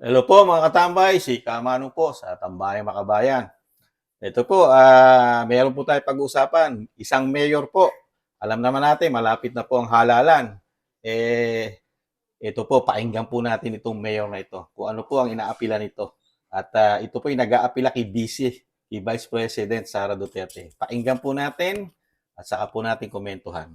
Hello po mga katambay, si Kamano po sa Tambayang Makabayan. Ito po, ah meron po tayo pag-uusapan. Isang mayor po. Alam naman natin, malapit na po ang halalan. Eh, ito po, painggan po natin itong mayor na ito. Kung ano po ang inaapila nito. At ah, ito po yung nag-aapila kay BC, kay Vice President Sara Duterte. Painggan po natin at saka po natin komentuhan.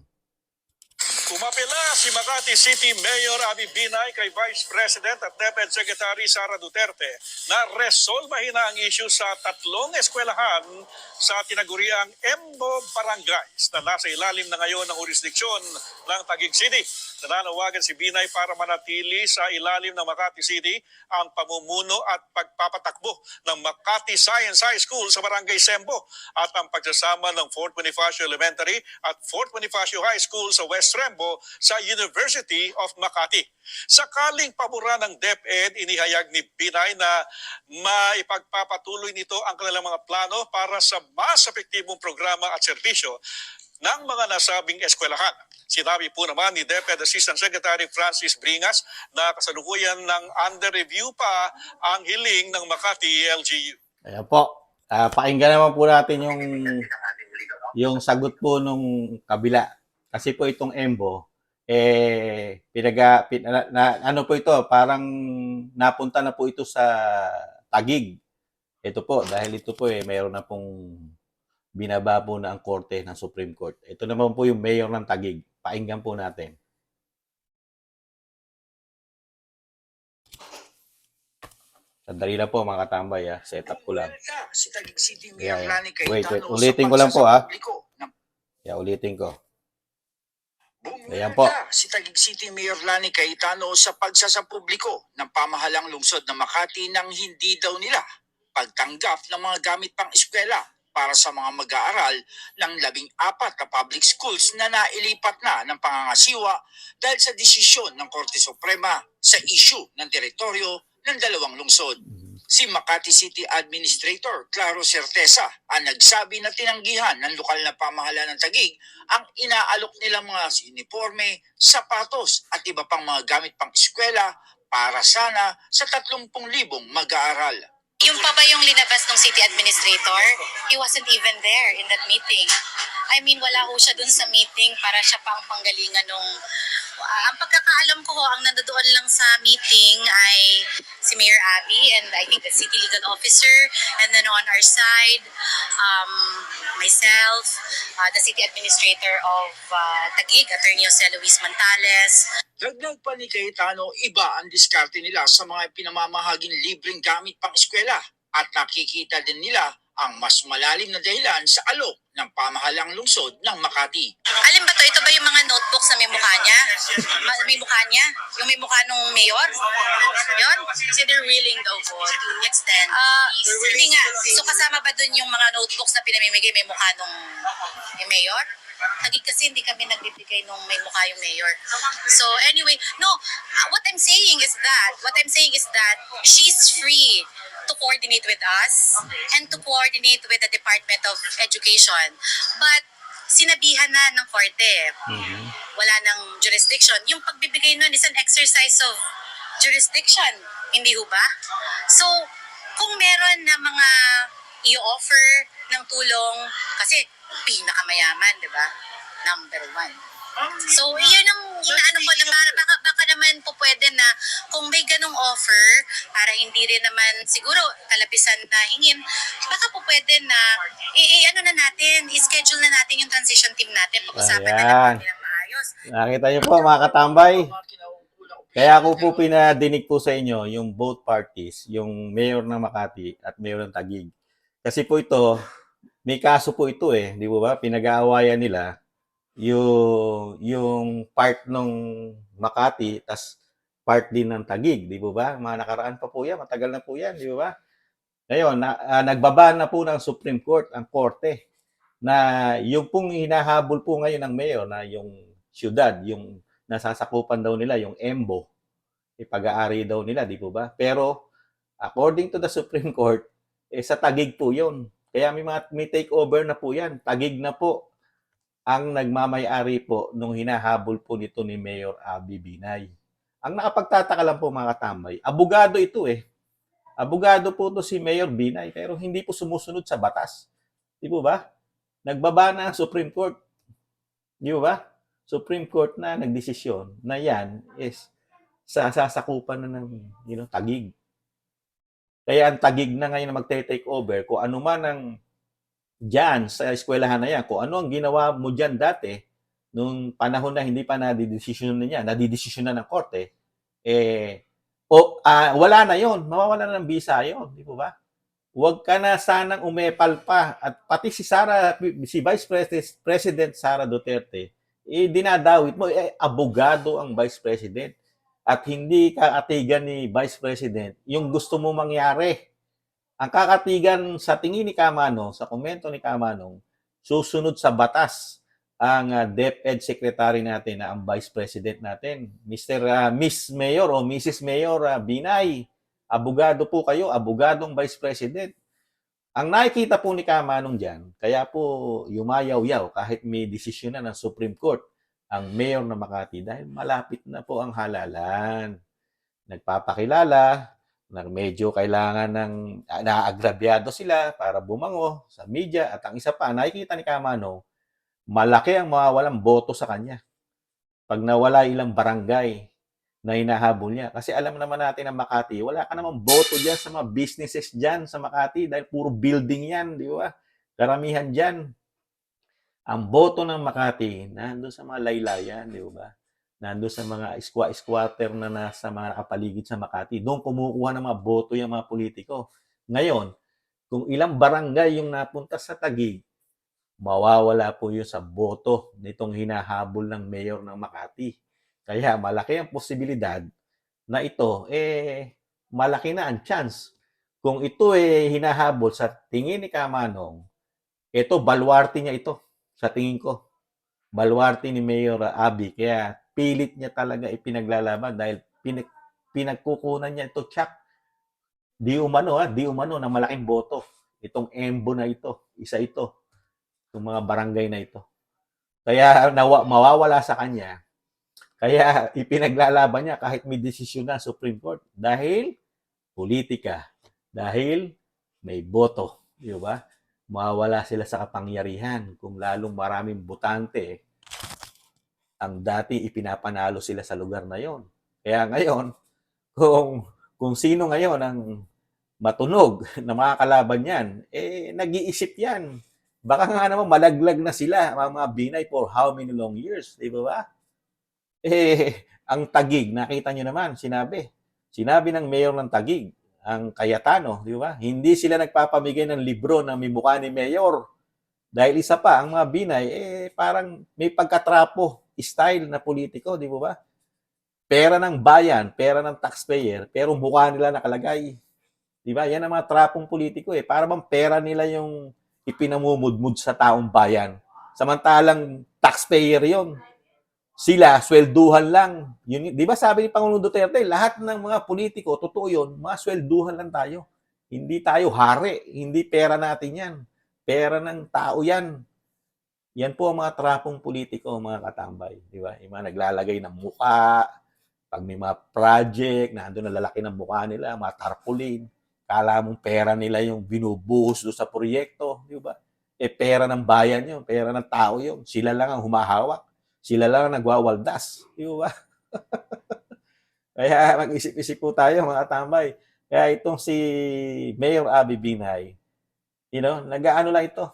Umapila si Makati City Mayor Abi Binay kay Vice President at DepEd Secretary Sara Duterte na resolbahin na ang issue sa tatlong eskwelahan sa tinaguriang Embo Barangays na nasa ilalim na ngayon ng jurisdiksyon ng Taguig City. Nananawagan si Binay para manatili sa ilalim ng Makati City ang pamumuno at pagpapatakbo ng Makati Science High School sa Barangay Sembo at ang pagsasama ng Fort Bonifacio Elementary at Fort Bonifacio High School sa West Rembo sa University of Makati. Sakaling pabura ng DepEd, inihayag ni Binay na maipagpapatuloy nito ang kanilang mga plano para sa mas epektibong programa at serbisyo ng mga nasabing eskwelahan. Sinabi po naman ni DepEd Assistant Secretary Francis Bringas na kasalukuyan ng under review pa ang hiling ng Makati LGU. Ayan po. Ah, pakinggan naman po natin yung yung sagot po nung kabila. Kasi po itong Embo, eh, pinaga, pin, na, na- ano po ito, parang napunta na po ito sa Tagig. Ito po, dahil ito po eh, mayroon na pong binaba po na ang korte ng Supreme Court. Ito naman po yung mayor ng Tagig. Pakinggan po natin. Sandali lang po mga katambay ah. Set up ko lang. Si Taguig City Yeah, Mayor yeah. Cayetano Wait, wait. Ulitin ko lang po, ah. pagsasapubliko ng Yeah, ulitin ko. Ayan po. si Taguig City Mayor Lani Cayetano sa pagsasapubliko ng pamahalang lungsod ng Makati nang hindi daw nila pagtanggap ng mga gamit pang eskwela para sa mga mag-aaral ng labing apat na public schools na nailipat na ng pangangasiwa dahil sa desisyon ng Korte Suprema sa issue ng teritoryo ng dalawang lungsod. Si Makati City Administrator Claro Certeza ang nagsabi na tinanggihan ng lokal na pamahalaan ng Tagig ang inaalok nilang mga uniforme, sapatos at iba pang mga gamit pang eskwela para sana sa 30,000 mag-aaral. Yung pa ba yung linabas ng city administrator? He wasn't even there in that meeting. I mean, wala ho siya dun sa meeting. Para siya pa ang panggalingan nung... Ah, ang pagkakaalam ko ho, ang nandoon lang sa meeting ay si Mayor Abby and I think the city legal officer. And then on our side, um, myself, uh, the city administrator of uh, Taguig, Attorney Jose Luis Montales, Dagdag pa ni Cayetano, iba ang diskarte nila sa mga pinamamahaging libreng gamit pang eskwela. At nakikita din nila ang mas malalim na dahilan sa alok ng pamahalang lungsod ng Makati. Alin ba to? Ito ba yung mga notebooks na may mukha niya? Ma- may mukha niya? Yung may mukha nung mayor? Yun? Kasi they're willing daw po to extend. Uh, hindi nga. So kasama ba dun yung mga notebooks na pinamimigay may mukha nung yung mayor? Tagig kasi hindi kami nagbibigay nung may mukha yung mayor. So anyway, no, uh, what I'm saying is that, what I'm saying is that she's free to coordinate with us and to coordinate with the Department of Education. But sinabihan na ng korte, wala nang jurisdiction. Yung pagbibigay nun is an exercise of jurisdiction, hindi ho ba? So, kung meron na mga i-offer ng tulong, kasi pinakamayaman, di ba? Number one. So, yun ang inaano ko na para, baka, baka naman po pwede na kung may ganong offer, para hindi rin naman siguro kalapisan na hingin, baka po pwede na, i, i- ano na natin, i-schedule na natin yung transition team natin, pag-usapan na Ayan. natin ng maayos. Nakita niyo po mga katambay. Kaya ako po pinadinig po sa inyo yung both parties, yung mayor ng Makati at mayor ng Taguig. Kasi po ito, may kaso po ito eh, di ba ba? Pinag-aawayan nila yung, yung part ng Makati, tas part din ng Taguig, di ba? Mga nakaraan pa po yan, matagal na po yan, di ba? Ngayon, na, ah, nagbaba na po ng Supreme Court ang korte na yung pong hinahabol po ngayon ng mayor na yung syudad, yung nasasakupan daw nila yung EMBO, ipag-aari daw nila, di po ba? Pero according to the Supreme Court, eh, sa Tagig po 'yon. Kaya may mga may takeover na po 'yan. Tagig na po ang nagmamay-ari po nung hinahabol po nito ni Mayor Abby Binay. Ang nakapagtataka lang po mga katambay, abogado ito eh. Abogado po to si Mayor Binay, pero hindi po sumusunod sa batas. Di po ba? Nagbaba na ang Supreme Court. Di po ba? Supreme Court na nagdesisyon na yan is sa sasakupan na ng you know, tagig. Kaya ang tagig na ngayon na magte-take over, kung ano man ang dyan sa eskwelahan na yan, kung ano ang ginawa mo dyan dati, nung panahon na hindi pa nadidesisyon na niya, nadidesisyon na ng korte, eh, o, ah, wala na yon mawawala na ng visa yon di po ba? Huwag ka na sanang umepal pa. At pati si Sara, si Vice President, President Sara Duterte, eh, dinadawit mo, eh, abogado ang Vice President. At hindi kakatigan ni Vice President yung gusto mo mangyari. Ang kakatigan sa tingin ni Kamano, sa komento ni Kamanong, susunod sa batas ang uh, DepEd Secretary natin na ang Vice President natin, Mr. ah, Miss Mayor o Mrs. Mayor ah, Binay. Abogado po kayo, abogadong Vice President. Ang nakikita po ni Kamanong dyan, kaya po yumayaw-yaw kahit may desisyon na ng Supreme Court ang mayor ng Makati dahil malapit na po ang halalan. Nagpapakilala, na medyo kailangan ng ah, naagrabyado sila para bumango sa media at ang isa pa, nakikita ni Kamano, malaki ang mawawalang boto sa kanya. Pag nawala ilang barangay na hinahabol niya. Kasi alam naman natin ang Makati, wala ka namang boto dyan sa mga businesses dyan sa Makati dahil puro building yan, di ba? Karamihan dyan. Ang boto ng Makati, nandun sa mga laylayan, di ba? Nandun sa mga squa- squatter na nasa mga nakapaligid sa Makati. Doon kumukuha ng mga boto yung mga politiko. Ngayon, kung ilang barangay yung napunta sa Tagig, mawawala po yun sa boto nitong hinahabol ng mayor ng Makati. Kaya malaki ang posibilidad na ito, eh, malaki na ang chance. Kung ito eh hinahabol sa tingin ni Kamanong, ito, balwarte niya ito, sa tingin ko. Balwarte ni Mayor Abi. Kaya pilit niya talaga ipinaglalaban dahil pinag, pinagkukunan niya ito, Chuck. Di umano, ha? Di umano ng malaking boto. Itong embo na ito, isa ito. Itong mga barangay na ito. Kaya nawa, mawawala sa kanya. Kaya ipinaglalaban niya kahit may desisyon na Supreme Court. Dahil politika. Dahil may boto. Di ba? Mawawala sila sa kapangyarihan kung lalong maraming butante ang dati ipinapanalo sila sa lugar na yon. Kaya ngayon, kung kung sino ngayon ang matunog na makakalaban yan, eh nag-iisip yan. Baka nga naman malaglag na sila, mga, binay for how many long years, di ba ba? Eh, ang tagig, nakita nyo naman, sinabi. Sinabi ng mayor ng tagig, ang Cayetano, di ba? Hindi sila nagpapamigay ng libro na may mukha ni mayor. Dahil isa pa, ang mga binay, eh, parang may pagkatrapo, style na politiko, di ba? Pera ng bayan, pera ng taxpayer, pero mukha nila nakalagay. Di ba? Yan ang mga trapong politiko eh. Para bang pera nila yung ipinamumudmud sa taong bayan. Samantalang taxpayer yon sila, swelduhan lang. Yun, di ba sabi ni Pangulong Duterte, lahat ng mga politiko, totoo yun, mga swelduhan lang tayo. Hindi tayo hari, hindi pera natin yan. Pera ng tao yan. Yan po ang mga trapong politiko, mga katambay. Di ba? Yung mga naglalagay ng muka, pag may mga project, na ando lalaki ng mukha nila, mga tarpaulin, kala mong pera nila yung binubuhos doon sa proyekto, di ba? Eh, pera ng bayan yun, pera ng tao yun. Sila lang ang humahawak. Sila lang ang nagwawaldas. Di ba? Kaya mag-isip-isip po tayo, mga tambay. Kaya itong si Mayor Abby Binay, you know, nag-ano lang ito.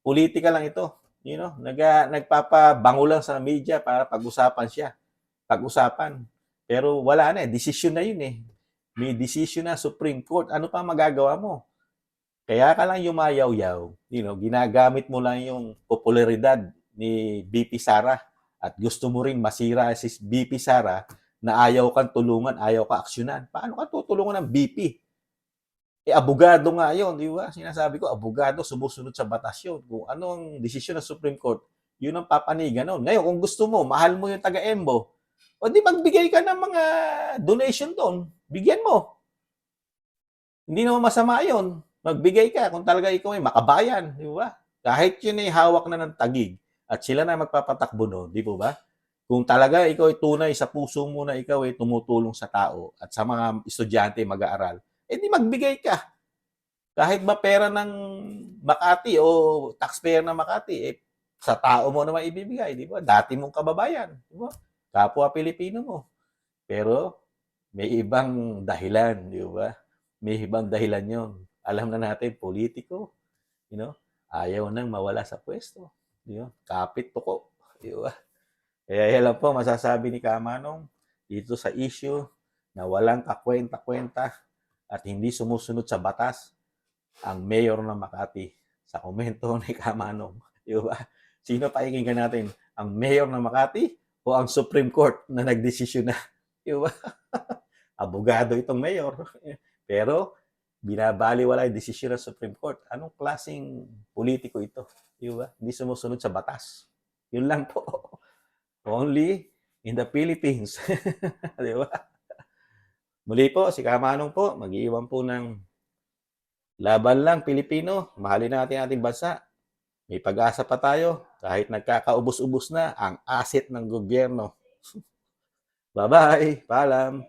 Politika lang ito. You know, nag nagpapabango lang sa media para pag-usapan siya. Pag-usapan. Pero wala na eh. Desisyon na yun eh. May decision na Supreme Court. Ano pa magagawa mo? Kaya ka lang yumayaw-yaw. You know, ginagamit mo lang yung popularidad ni BP Sara at gusto mo rin masira si BP Sara na ayaw kang tulungan, ayaw ka aksyonan. Paano ka tutulungan ng BP? Eh, abogado nga yun, di ba? Sinasabi ko, abogado, sumusunod sa batas yun. Kung ano ang desisyon ng Supreme Court, yun ang papanigan nun. Ngayon, kung gusto mo, mahal mo yung taga-embo, o di magbigay ka ng mga donation doon. Bigyan mo. Hindi naman masama yun. Magbigay ka kung talaga ikaw ay makabayan, di ba? Kahit yun ay hawak na ng tagig at sila na magpapatakbo no, di ba? Kung talaga ikaw ay tunay sa puso mo na ikaw ay tumutulong sa tao at sa mga estudyante mag-aaral, eh magbigay ka. Kahit ba pera ng Makati o taxpayer ng Makati, eh, sa tao mo naman ibibigay, di ba? Dati mong kababayan, di ba? Kapwa Pilipino mo. Pero may ibang dahilan, di ba? May ibang dahilan yon. Alam na natin, politiko, you know, ayaw nang mawala sa pwesto. Di ba? Kapit tuko, di ba? Kaya yan lang po masasabi ni Kamanong dito sa issue na walang kakwenta-kwenta at hindi sumusunod sa batas ang mayor ng Makati sa komento ni Kamanong. Di ba? Sino pakikinggan natin? Ang mayor ng Makati o ang Supreme Court na nagdesisyon na? Di ba? Abogado itong mayor. Pero binabaliwala yung desisyon ng Supreme Court. Anong klaseng politiko ito? Di ba? Hindi sumusunod sa batas. Yun lang po. Only in the Philippines. Di ba? Muli po, si Kamanong po, mag-iwan po ng laban lang, Pilipino. Mahalin natin ating bansa. May pag-asa pa tayo. Kahit nagkakaubos-ubos na ang asset ng gobyerno. Bye-bye. Paalam.